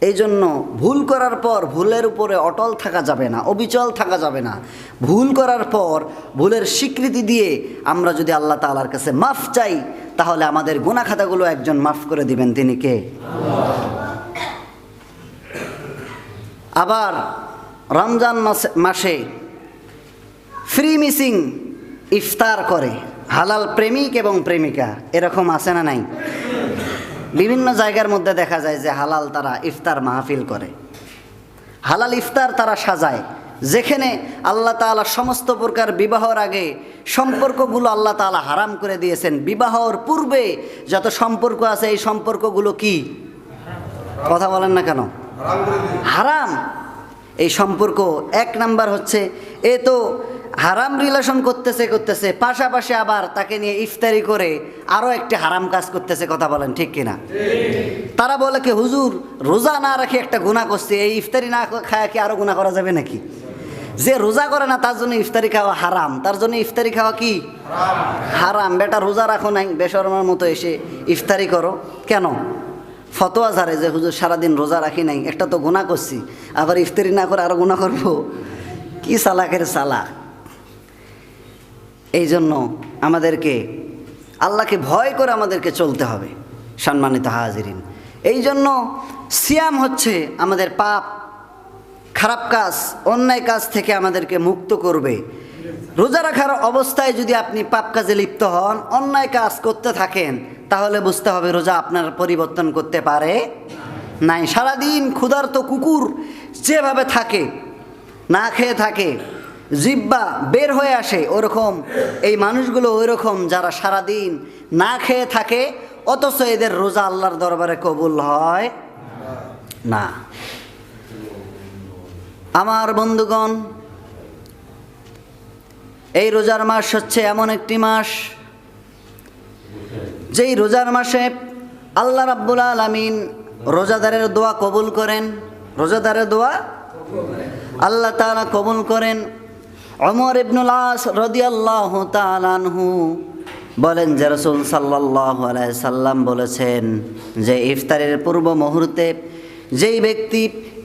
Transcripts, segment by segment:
এই জন্য ভুল করার পর ভুলের উপরে অটল থাকা যাবে না, অবিচল থাকা যাবে না। ভুল করার পর ভুলের স্বীকৃতি দিয়ে আমরা যদি আল্লাহ তালার কাছে মাফ চাই, তাহলে আমাদের গুণাখাতাগুলো একজন মাফ করে দিবেন, তিনি কে? আবার রমজান মাসে মাসে ফ্রি মিসিং ইফতার করে, হালাল প্রেমিক এবং প্রেমিকা, এরকম আছে না নাই? বিভিন্ন জায়গার মধ্যে দেখা যায় যে হালাল তারা ইফতার মাহফিল করে। হালাল ইফতার তারা সাজায়। যেখানে আল্লাহ তাআলা সমস্ত প্রকার বিবাহর আগে সম্পর্কগুলো আল্লাহ তাআলা হারাম করে দিয়েছেন। বিবাহর পূর্বে যত সম্পর্ক আছে এই সম্পর্কগুলো কি? কথা বলেন না কেন? হারাম এই সম্পর্ক এক নাম্বার হচ্ছে এ তো হারাম রিলেশন করতেছে করতেছে, পাশাপাশি আবার তাকে নিয়ে ইফতারি করে আরও একটি হারাম কাজ করতেছে কথা বলেন, ঠিক কিনা? তারা বলে কি, হুজুর, রোজা না রাখি একটা গুণা করছে, এই ইফতারি না খায় কি আরও গুণা করা যাবে নাকি? যে রোজা করে না, তার জন্য ইফতারি খাওয়া হারাম। তার জন্য ইফতারি খাওয়া কি? হারাম। বেটা, রোজা রাখো নাই বেসরমার মতো এসে ইফতারি করো। কেন? ফতোয়া ঝাড়ে যে, হুজুর, সারাদিন রোজা রাখি নাই, একটা তো গুণা করছি, আবার ইফতারি না করে আরও গুণা করব? কি সালাকের সালাক? এই জন্য আমাদেরকে, আল্লাহকে ভয় করে আমাদেরকে চলতে হবে, সম্মানিত হাজিরিন। এই জন্য সিয়াম হচ্ছে আমাদের পাপ, খারাপ কাজ, অন্যায় কাজ থেকে আমাদেরকে মুক্ত করবে। রোজা রাখার অবস্থায় যদি আপনি পাপ কাজে লিপ্ত হন, অন্যায় কাজ করতে থাকেন, তাহলে বুঝতে হবে রোজা আপনার পরিবর্তন করতে পারে নাই। সারাদিন ক্ষুধার্ত কুকুর যেভাবে থাকে, না খেয়ে থাকে জিব্বা বের হয়ে আসে ওরকম। এই মানুষগুলো ওইরকম যারা সারাদিন না খেয়ে থাকে, অথচ এদের রোজা আল্লাহর দরবারে কবুল হয় না। আমার বন্ধুগণ, এই রোজার মাস হচ্ছে এমন একটি মাস, যেই রোজার মাসে আল্লাহ রাব্বুল আলামিন রোজাদারের দোয়া কবুল করেন। রোজাদারের দোয়া আল্লাহ তাআলা কবুল করেন। অমর ইবনুল আস রদিয়াল্লাহ তালানহু বলেন যে রসুল সাল্লাহ সাল্লাম বলেছেন যে ইফতারের পূর্ব মুহূর্তে যেই ব্যক্তি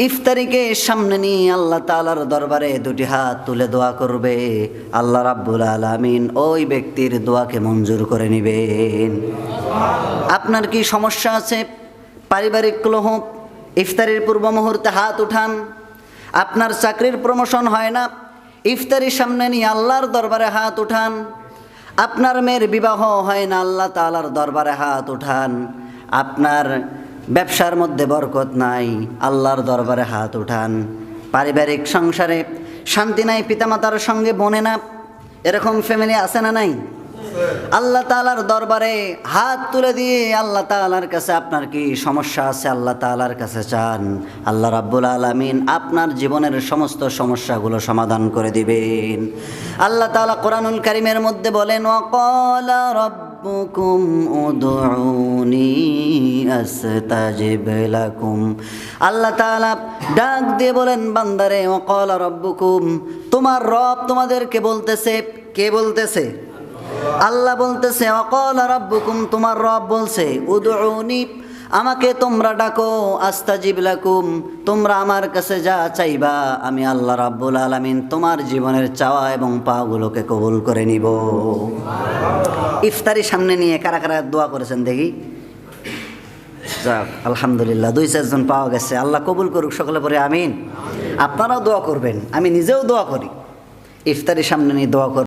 ইফতারিকে সামনে নিয়ে আল্লাহ তালার দরবারে দুটি হাত তুলে দোয়া করবে, আল্লাহ রাব্বুল আলামিন ওই ব্যক্তির দোয়াকে মঞ্জুর করে নেবেন। আপনার কি সমস্যা আছে? পারিবারিক কলহ ইফতারের পূর্ব মুহূর্তে হাত উঠান, আপনার চাকরির প্রমোশন হয় না ইফতারির সামনে নিয়ে আল্লাহর দরবারে হাত উঠান। আপনার মেয়ের বিবাহ হয় না, আল্লাহ তালার দরবারে হাত উঠান। আপনার ব্যবসার মধ্যে বরকত নাই, আল্লাহর দরবারে হাত উঠান। পারিবারিক সংসারে শান্তি নাই, পিতামাতার সঙ্গে বনে না, এরকম ফ্যামিলি আছে না নাই? আল্লাহ তালার দরবারে হাত তুলে দিয়ে আল্লাহ তালার কাছে আপনার কি সমস্যা আছে? আল্লাহ তালার কাছে চান। আল্লাহ রাব্বুল আলমিন আপনার জীবনের সমস্ত সমস্যাগুলো সমাধান করে দিবেন। আল্লাহ তালা কোরআনুল কারিমের মধ্যে বলেন অকল রব্বুকুম লাকুম। আল্লাহ তাআলা ডাক দিয়ে বলেন, বান্দারে অকল রব্বুকুম, তোমার রব তোমাদেরকে বলতেছে। কে বলতেছে? আল্লাহ বলতেছে, অকল রব্বুকুম, তোমার রব বলছে, উদউনি, আমাকে তোমরা ডাকো, আস্তাজিব লাকুম, তোমরা আমার কাছে যা চাইবা, আমি আল্লাহ রাব্বুল আলামিন তোমার জীবনের চাওয়া এবং পাগুলোকে কবুল করে নিব। ইফতারি সামনে নিয়ে কারা কারা দোয়া করেছেন দেখি? যাক, আলহামদুলিল্লাহ, দুই চারজন পাওয়া গেছে। আল্লাহ কবুল করুক সকলে পরে আমিন। আপনারাও দোয়া করবেন, আমি নিজেও দোয়া করি। ইফতারি সামনে নিয়ে দোয়া করব